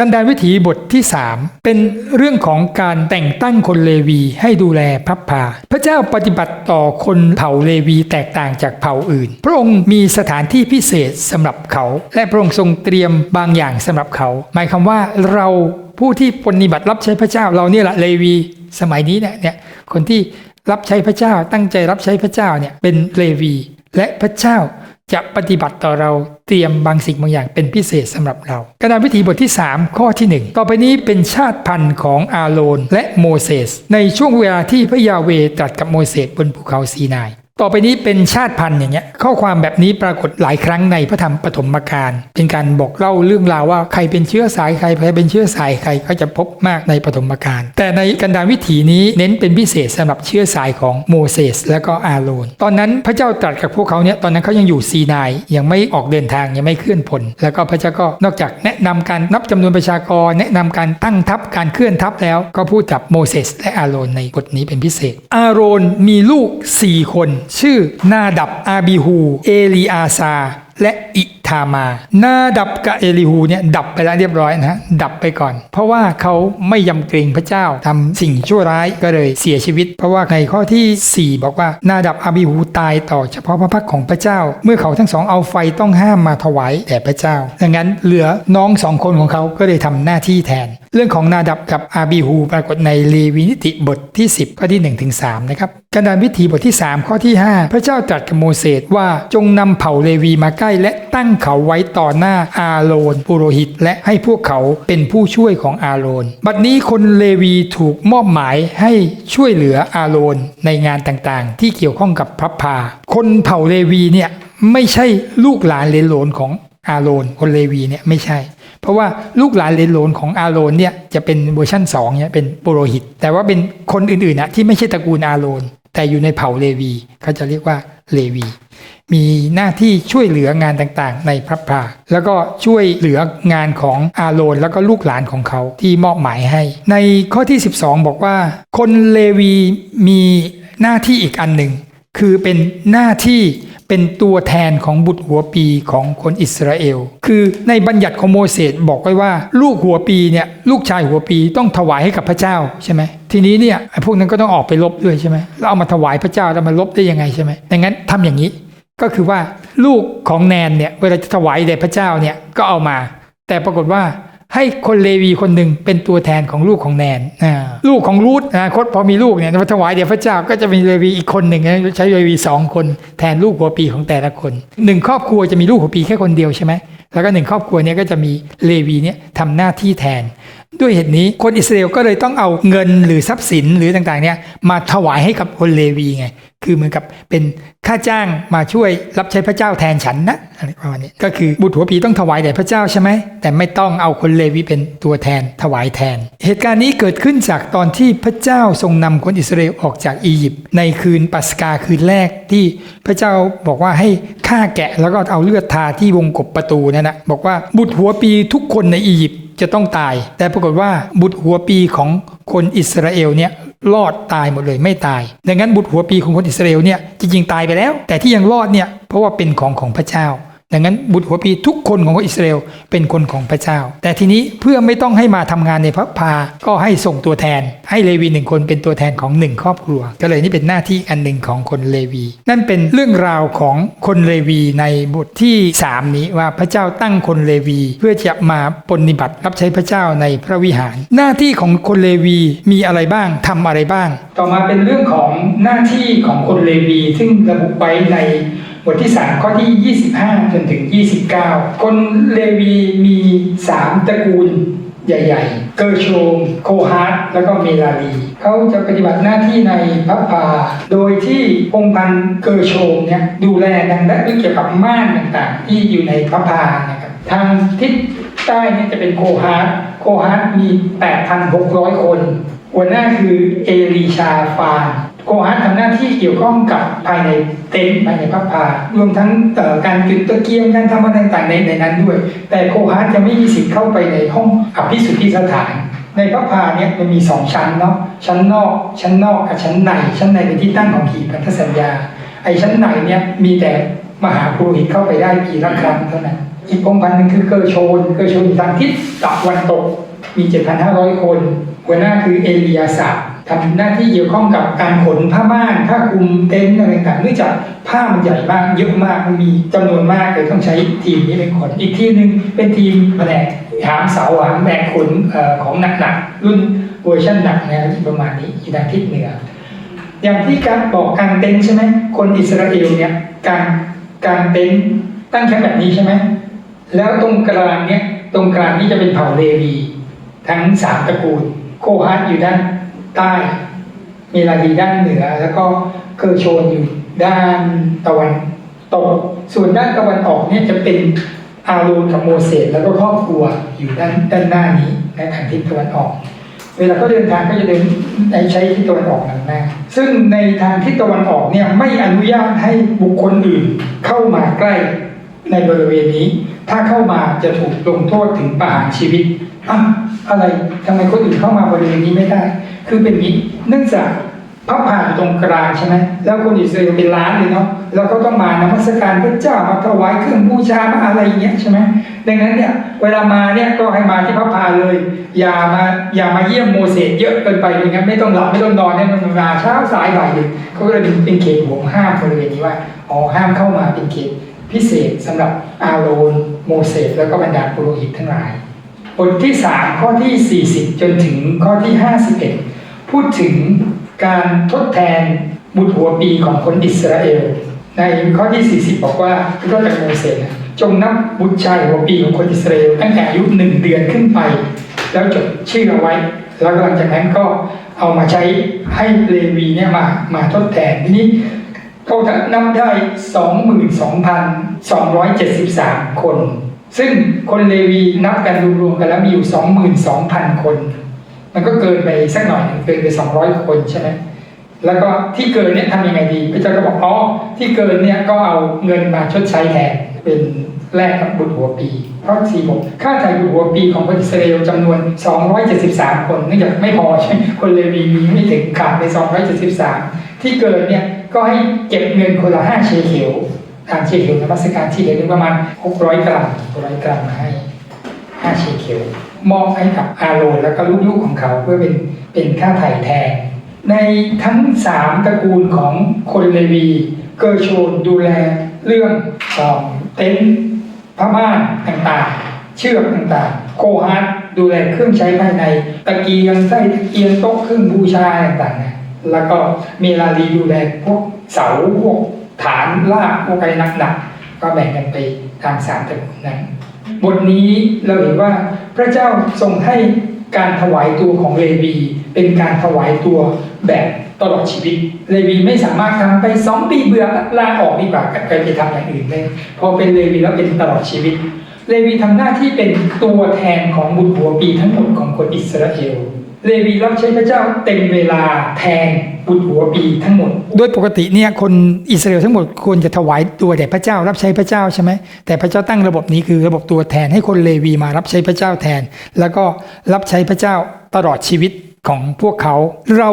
กันดารวิถีบทที่ 3 เป็นเรื่องของการแต่งตั้งคนเลวีให้ดูแลพระพา พระเจ้าปฏิบัติต่อคนเผ่าเลวีแตกต่างจากเผ่าอื่น พระองค์มีสถานที่พิเศษสำหรับเขา และพระองค์ทรงเตรียมบางอย่างสำหรับเขา หมายความว่าเราผู้ที่ปฏิบัติรับใช้พระเจ้าเราเนี่ยแหละเลวี สมัยนี้เนี่ยคนที่รับใช้พระเจ้าตั้งใจรับใช้พระเจ้าเนี่ยเป็นเลวี และพระเจ้า จะปฏิบัติต่อเราเตรียมบางสิ่งบางอย่างเป็นพิเศษสำหรับเรากระดานวิธีบทที่ 3 ข้อที่ 1 ต่อไปนี้เป็นชาติพันธุ์ของอาโรนและโมเสสในช่วงเวลาที่พระยาเวตรัสกับโมเสสบนภูเขาซีนาย ต่อไปนี้เป็นชาติพันธุ์อย่างเงี้ยข้อความแบบนี้ปรากฏหลายครั้งในพระธรรมปฐมกาลเป็นการบอกเล่าเรื่องราวว่าใครเป็นเชื้อสายใครใครเป็นเชื้อสายใครก็จะพบมากในปฐมกาลแต่ในกันดารวิถีนี้เน้นเป็นพิเศษสำหรับเชื้อสายของโมเสสและก็อาโรนตอนนั้นพระเจ้าตรัสกับพวกเขาเนี่ยตอนนั้นเขายังอยู่ซีนายยังไม่ออกเดินทางยังไม่เคลื่อนพลแล้วก็พระเจ้าก็นอกจากแนะนำการนับจำนวนประชากร แนะนำการตั้งทัพการเคลื่อนทัพแล้ว ก็พูดกับโมเสสและอาโรนในบทนี้เป็นพิเศษ อาโรนมีลูก4คนชื่อนาดับอาบิฮู เอลีอาซา และอิทามา นาดับกับเอลิฮูเนี่ยดับไปแล้วเรียบร้อยนะฮะดับไปก่อน เพราะว่าเขาไม่ยำเกรงพระเจ้าทำสิ่งชั่วร้ายก็เลยเสียชีวิต เพราะว่าในข้อทีสี่ 4 บอกว่านาดับอาบิฮูตายต่อเฉพาะพระพักของพระเจ้า เมื่อเขาทั้งสองเอาไฟต้องห้ามมาถวายแด่พระเจ้าดังนั้นเหลือน้องสองคนของเขาก็เลยทำหน้าที่แทน เรื่องของนาดับกับอาบิฮูปรากฏในเลวีนิติบทที่ 10 ข้อที่1ถึง3นะครับกันดารวิถีบทที่ 3 ข้อที่ 5 พระเจ้าตรัสกับโมเสสว่าจงนำเผ่าเลวีมาใกล้และตั้งเขาไว้ต่อหน้าอาโรนปุโรหิต และให้พวกเขาเป็นผู้ช่วยของอาโรน บัดนี้คนเลวีถูกมอบหมายให้ช่วยเหลืออาโรนในงานต่างๆ ที่เกี่ยวข้องกับพระพา คนเผ่าเลวีเนี่ยไม่ใช่ลูกหลานเลนโลนของอาโรนคนเลวีเนี่ยไม่ใช่ เพราะว่าลูกหลานเลนโลนของอาโรนเนี่ยจะเป็นเวอร์ชัน2เนี่ยเป็นปุโรหิต แต่ว่าเป็นคนอื่นๆนะที่ไม่ใช่ตระกูลอาโรน แต่อยู่ในเผ่าเลวีเขาจะเรียกว่าเลวี มีหน้าที่ช่วยเหลืองานต่างๆ ในพระพาแล้วก็ช่วยเหลืองานของอาโรนแล้วก็ลูกหลานของเขาที่มอบหมายให้ ในข้อที่ 12 บอกว่า คนเลวีมีหน้าที่อีกอันหนึ่ง คือเป็นหน้าที่ เป็นตัวแทนของบุตรหัวปีของคนอิสราเอล คือในบัญญัติของโมเสสบอกไว้ว่า ลูกหัวปีเนี่ยลูกชายหัวปีต้องถวายให้กับพระเจ้าใช่ไหมทีนี้เนี่ยไอ้พวกนั้นก็ต้องออกไปลบด้วยใช่ไหมแล้วเอามาถวายพระเจ้าแล้วมาลบได้ยังไงใช่ไหมดังนั้นทำอย่างนี้ก็คือว่าลูกของแนนเนี่ยเวลาจะถวายแด่พระเจ้าเนี่ยก็เอามา แต่ปรากฏว่า ให้คนเลวีคนหนึ่งเป็นตัวแทนของลูกของแนนลูกของรูทนาคตพอมีลูกเนี่ยมาถวายเดี๋ยวพระเจ้าก็จะมีเลวีอีกคนหนึ่งใช้เลวีสองคนแทนลูกหัวปีของแต่ละคนหนึ่งครอบครัวจะมีลูกหัวปีแค่คนเดียวใช่ไหมแล้วก็หนึ่งครอบครัวเนี้ก็จะมีเลวีเนี่ยทำหน้าที่แทน ด้วยเหตุนี้คนอิสราเอลก็เลยต้องเอาเงินหรือทรัพย์สินหรือต่างๆเนี่ยมาถวายให้กับคนเลวีไง คือเหมือนกับเป็นค่าจ้างมาช่วยรับใช้พระเจ้าแทนฉันนะอะไรประมาณนี้ก็คือบุตรหัวปีต้องถวายแด่พระเจ้าใช่ไหมแต่ไม่ต้องเอาคนเลวีเป็นตัวแทนถวายแทน เหตุการณ์นี้เกิดขึ้นจากตอนที่พระเจ้าทรงนำคนอิสราเอลออกจากอียิปต์ในคืนปัสกาคืนแรกที่พระเจ้าบอกว่าให้ฆ่าแกะแล้วก็เอาเลือดทาที่วงกบประตูนั่นนะบอกว่าบุตรหัวปีทุกคนในอียิปต์จะต้องตาย แต่ปรากฏว่าบุตรหัวปีของคนอิสราเอลเนี่ย รอดตายหมดเลยไม่ตาย ดังนั้นบุตรหัวปีของคนอิสราเอลเนี่ยจริงๆตายไปแล้ว แต่ที่ยังรอดเนี่ยเพราะว่าเป็นของของพระเจ้า ดังนั้นบุตรหัวปีทุกคนของอิสราเอลเป็นคนของพระเจ้า แต่ทีนี้เพื่อไม่ต้องให้มาทำงานในพระพา ก็ให้ส่งตัวแทน ให้เลวีหนึ่งคนเป็นตัวแทนของหนึ่งครอบครัว ก็เลยนี่เป็นหน้าที่อันหนึ่งของคนเลวี นั่นเป็นเรื่องราวของคนเลวีในบทที่ 3 นี้ว่าพระเจ้าตั้งคนเลวี เพื่อจะมาปฏิบัติรับใช้พระเจ้าในพระวิหาร หน้าที่ของคนเลวีมีอะไรบ้างทำอะไรบ้าง ต่อมาเป็นเรื่องของหน้าที่ของคนเลวี ซึ่งระบุไว้ใน บทที่ 3 ข้อที่ 25 จนถึง 29 คนเลวีมี 3 ตระกูลใหญ่ ๆ เกอร์โชม โคฮาร์ตแล้วก็เมลาลีเขาจะปฏิบัติหน้าที่ในพระพาโดยที่องค์พันเกอร์โชมเนี่ยดูแลดังและเกี่ยวกับม่านต่างๆ ที่อยู่ในพระพานะครับทางทิศใต้นี่จะเป็นโคฮาร์ตโคฮาร์ตมี 8,600 คน หัวหน้าคือเอลีชาฟาน โคฮัททำหน้าที่เกี่ยวข้องกับภายในเต็นท์ภายในพระพารวมทั้งการจุดตะเกียงการทำอะไรต่างๆในในนั้นด้วย แต่โคฮัทจะไม่มีสิทธิ์เข้าไปในห้องอภิสุทธิสถานในพระพาเนี่ยมันมีสองชั้นเนาะชั้นนอกชั้นนอกกับชั้นใน ชั้นในเป็นที่ตั้งของขีพันธสัญญา ไอ้ชั้นในเนี่ยมีแต่มหาปุโรหิตเข้าไปได้ปีละครั้งเท่านั้น อีกพงศ์พันหนึ่งคือเกอร์โชน เกอร์โชนทางทิศตะวันตก มี 7,500 คน หัวหน้าคือเอลียาสับ ทำหน้าที่เกี่ยวข้องกับการขนผ้าม่านผ้าคลุมเต็นท์อะไรต่างเนื่องจากผ้ามันใหญ่มากเยอะมากมันมีจำนวนมากเลยต้องใช้ทีมนี้เป็นขนอีกทีหนึ่งเป็นทีมแผนกหามเสาหามแบกขนอของหนักๆรุ่นเวอร์ชันหนักนะครับประมาณนี้อยู่ทางทิศเหนือ อย่างที่การบอกกางเต็นท์ใช่ไหมคนอิสราเอลเนี่ยการกางเต็นท์ตั้งแคมป์แบบนี้ใช่ไหมแล้วตรงกลางเนี่ยตรงกลางนี่จะเป็นเผ่าเลวี ทั้งสามตระกูลโคฮัตอยู่ด้าน ใต้เมลาดีด้านเหนือ แล้วก็เกอร์โชนอยู่ด้านตะวันตก ส่วนด้านตะวันออกเนี่ยจะเป็นอาโรนกับโมเสสแล้วก็ครอบครัวอยู่ด้านด้านหน้านี้ในทางทิศตะวันออก เวลาเขาเดินทางก็จะเดินในใช้ทิศตะวันออกนำหน้าซึ่งในทางทิศตะวันออกเนี่ยไม่อนุญาตให้บุคคลอื่นเข้ามาใกล้ในบริเวณนี้ ถ้าเข้ามาจะถูกลงโทษถึงประหารชีวิต อะไรทำไมคนอื่นเข้ามาบริเวณนี้ไม่ได้ คือเป็นนี้เนื่องจากพระผ่านตรงกลางใช่ไหมแล้วคนอิสราเอลเป็นล้านเลยเนาะแล้วก็ต้องมานมัสการพระเจ้ามาถวายเครื่องบูชามาอะไรอย่างเงี้ยใช่ไหมดังนั้นเนี่ยเวลามาเนี่ยก็ให้มาที่พระพาเลย อย่ามาอย่ามาเยี่ยมโมเสสเยอะเกินไปอย่างงั้นไม่ต้องหลับไม่ต้องนอนเนี่ยมันมาเช้าสายบ่ายดึกเขาก็เลยเป็นเขตห่วงห้ามบริเวณนี้ว่าอ๋อห้ามเข้ามาเป็นเขตพิเศษสำหรับอาโรนโมเสสแล้วก็บรรดาปุโรหิตทั้งหลาย บทที่ 3 ข้อที่ 40 จนถึงข้อที่ 51 พูดถึงการทดแทนบุตรหัวปีของคนอิสราเอล ในข้อที่ 40 บอกว่าก็จากโมเสสจงนับบุตรชายหัวปีของคนอิสราเอลตั้งแต่อายุหนึ่งเดือนขึ้นไป แล้วจดชื่อเอาไว้ แล้วหลังจากนั้นก็เอามาใช้ให้เลวีเนี่ยมามาทดแทนทีนี้เขานับได้ 22,273 คน ซึ่งคนเลวีนับกันรวมๆกันแล้วมีอยู่ 22,000 คน มันก็เกินไปสักหน่อยเกินไป 200 คนใช่ไหมแล้วก็ที่เกินเนี่ยทำยังไงดีพระเจ้าก็บอกอ๋อที่เกินเนี่ยก็เอาเงินมาชดใช้แทนเป็นแลกกับบุตรหัวปี เพราะสี่บอกค่าถ่ายบุตรหัวปีของคนอิสราเอลจำนวน 273 คนเนื่องจากไม่พอใช่ไหมคนเลวีมีไม่ถึงขาดไป 273 ที่เกินเนี่ยก็ให้เก็บเงินคนละ5เชเคล ทางเชเคลนมัสการที่เหลือประมาณ 600 กรัม600 กรัมมาให้5เชเคลมอบให้กับอาโรแล้วก็ลูกๆของเขาเพื่อเป็นเป็นค่าไถ่แทน ในทั้งสามตระกูลของคนเลวี เกอร์โชนดูแลเรื่องเอ่อเต็นท์ผ้าม่านต่างๆ เชือกต่างๆโคฮัตดูแลเครื่องใช้ภายใน ตะเกียงไส้ตะเกียงโต๊ะเครื่องบูชาต่างๆ แล้วก็เมลาลีดูแลพวกเสาพวก ฐานลากพวกอไรหนักๆก็แบ่งกันไปตามสามตระกูลนั้น บทนี้เราเห็นว่าพระเจ้าทรงให้การถวายตัวของเลวี เป็นการถวายตัวแบบตลอดชีวิต เลวีไม่สามารถทำไปสองปีเบื่อลาออกดีกว่าก็ไปทำอย่างอื่นได้พอเป็นเลวีแล้วเป็นตลอดชีวิต เลวีทำหน้าที่เป็นตัวแทนของบุตรหัวปีทั้งหมดของคนอิสราเอลเลวีรับใช้พระเจ้าเต็มเวลาแทน บุตรหัวปีทั้งหมด โดยปกติเนี่ยคนอิสราเอลทั้งหมดควรจะถวายตัวแด่พระเจ้ารับใช้พระเจ้าใช่ไหมแต่พระเจ้าตั้งระบบนี้คือระบบตัวแทนให้คนเลวีมารับใช้พระเจ้าแทน แล้วก็รับใช้พระเจ้าตลอดชีวิต ของพวกเขา เรา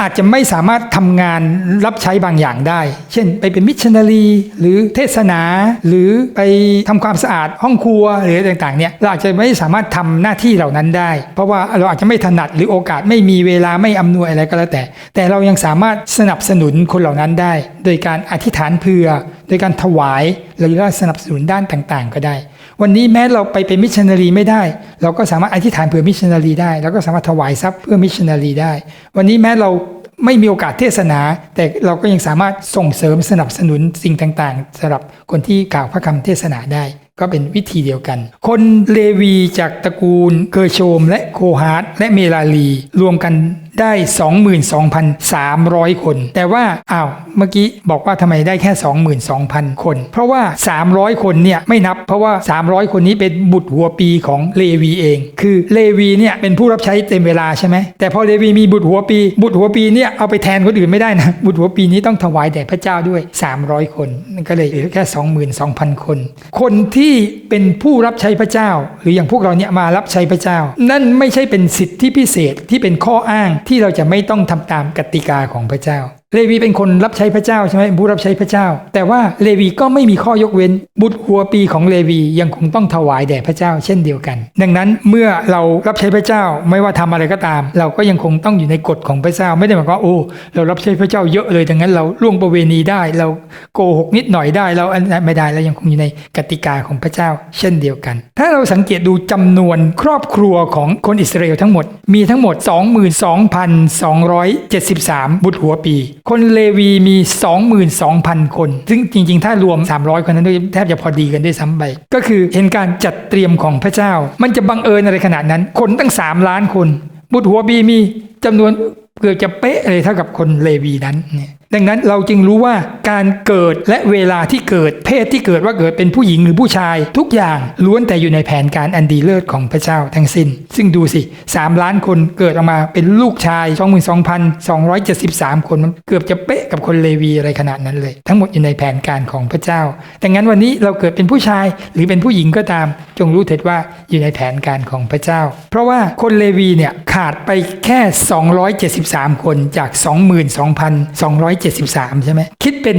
อาจจะไม่สามารถทำงานรับใช้บางอย่างได้ เช่น ไปเป็นมิชชันนารีหรือเทศนา หรือไปทำความสะอาดห้องครัวหรือต่างๆเนี่ยเราอาจจะไม่สามารถทำหน้าที่เหล่านั้นได้ เพราะว่าเราอาจจะไม่ถนัดหรือโอกาสไม่มีเวลาไม่อำนวยอะไรก็แล้วแต่ แต่เรายังสามารถสนับสนุนคนเหล่านั้นได้ โดยการอธิษฐานเพื่อ โดยการถวายหรือว่าสนับสนุนด้านต่างๆ ก็ได้ วันนี้แม้เราไปเป็นมิชชันนารีไม่ได้ เราก็สามารถอธิษฐานเผื่อมิชชันนารีได้แล้วก็สามารถถวายทรัพย์เพื่อมิชชันนารีได้ วันนี้แม้เราไม่มีโอกาสเทศนา แต่เราก็ยังสามารถส่งเสริมสนับสนุนสิ่งต่างๆสำหรับคนที่กล่าวพระคำเทศนาได้ ก็เป็นวิธีเดียวกัน คนเลวีจากตระกูลเกอร์โชม และโคฮาร์ตและเมลาลี รวมกัน ได้ 22,300 คน แต่ว่าอ้าวเมื่อกี้บอกว่าทำไมได้แค่ 22,000 คน เพราะว่า 300 คนเนี่ยไม่นับ เพราะว่า 300 คนนี้เป็นบุตรหัวปีของเลวีเอง คือเลวีเนี่ยเป็นผู้รับใช้เต็มเวลาใช่ไหมแต่พอเลวีมีบุตรหัวปี บุตรหัวปีเนี่ยเอาไปแทนคนอื่นไม่ได้นะบุตรหัวปีนี้ต้องถวายแด่พระเจ้าด้วย 300 คนนั่นก็เลยเหลือแค่ 22,000 คน คนที่เป็นผู้รับใช้พระเจ้า หรืออย่างพวกเราเนี่ยมารับใช้พระเจ้า นั่นไม่ใช่เป็นสิทธิพิเศษที่เป็นข้ออ้างที่เราจะไม่ต้องทำตามกติกาของพระเจ้า เลวีเป็นคนรับใช้พระเจ้าใช่ไหมผู้รับใช้พระเจ้า แต่ว่าเลวีก็ไม่มีข้อยกเว้น บุตรหัวปีของเลวียังคงต้องถวายแด่พระเจ้าเช่นเดียวกัน ดังนั้นเมื่อเรารับใช้พระเจ้าไม่ว่าทำอะไรก็ตาม เราก็ยังคงต้องอยู่ในกฎของพระเจ้า ไม่ได้หมายความว่าโอ้เรารับใช้พระเจ้าเยอะเลยดังนั้นเราล่วงประเวณีได้ เราโกหกนิดหน่อยได้เราอันไม่ได้เรายังคงอยู่ในกติกาของพระเจ้า เช่นเดียวกัน ถ้าเราสังเกตดูจำนวนครอบครัวของคนอิสราเอลทั้งหมดมีทั้งหมด 22,273 บุตรหัวปีคนเลวีมี 22,000 คน ซึ่งจริง ๆ ถ้ารวม 300 คนนั้นด้วยแทบจะพอดีกันด้วยซ้ำไป ก็คือเห็นการจัดเตรียมของพระเจ้า มันจะบังเอิญอะไรขนาดนั้น คนตั้ง 3 ล้านคน บุตรหัวบีมีจำนวนเกือบจะเป๊ะเลยเท่ากับคนเลวีนั้นเนี่ย ดังนั้นเราจึงรู้ว่าการเกิดและเวลาที่เกิดเพศที่เกิดว่าเกิดเป็นผู้หญิงหรือผู้ชาย ทุกอย่างล้วนแต่อยู่ในแผนการอันดีเลิศของพระเจ้าทั้งสิ้น ซึ่งดูสิ 3 ล้านคนเกิดออกมาเป็นลูกชาย 22,273 คนมันเกือบจะเป๊ะกับคนเลวีอะไรขนาดนั้นเลย ทั้งหมดอยู่ในแผนการของพระเจ้า ดังนั้นวันนี้เราเกิดเป็นผู้ชายหรือเป็นผู้หญิงก็ตาม จงรู้เถิดว่าอยู่ในแผนการของพระเจ้า เพราะว่าคนเลวีเนี่ยขาดไปแค่ 273 คนจาก73 ใช่ไหมคิดเป็น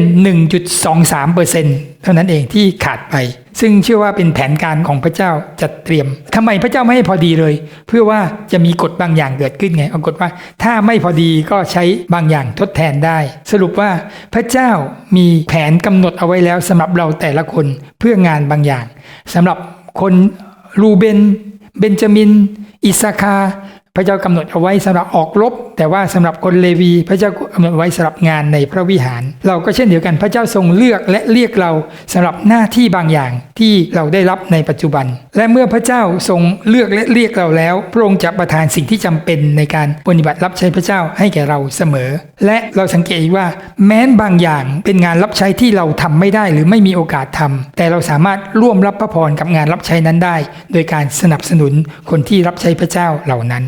1.23เปอร์เซนต์เท่านั้นเองที่ขาดไป ซึ่งเชื่อว่าเป็นแผนการของพระเจ้าจัดเตรียมทำไมพระเจ้าไม่ให้พอดีเลย เพื่อว่าจะมีกฎบางอย่างเกิดขึ้นไงเอากฎว่าถ้าไม่พอดีก็ใช้บางอย่างทดแทนได้ สรุปว่าพระเจ้ามีแผนกำหนดเอาไว้แล้วสำหรับเราแต่ละคนเพื่องานบางอย่างสำหรับคนรูเบนเบนจามิน อิสาคา พระเจ้ากำหนดเอาไว้สำหรับออกรบ แต่ว่าสำหรับคนเลวี พระเจ้ากำหนดไว้สำหรับงานในพระวิหาร เราก็เช่นเดียวกันพระเจ้าทรงเลือกและเรียกเราสำหรับหน้าที่บางอย่างที่เราได้รับในปัจจุบัน และเมื่อพระเจ้าทรงเลือกและเรียกเราแล้ว พระองค์จะประทานสิ่งที่จำเป็นในการปฏิบัติรับใช้พระเจ้าให้แก่เราเสมอ และเราสังเกตว่าแม้นบางอย่างเป็นงานรับใช้ที่เราทำไม่ได้หรือไม่มีโอกาสทำแต่เราสามารถร่วมรับพระพรกับงานรับใช้นั้นได้ โดยการสนับสนุนคนที่รับใช้พระเจ้าเหล่านั้น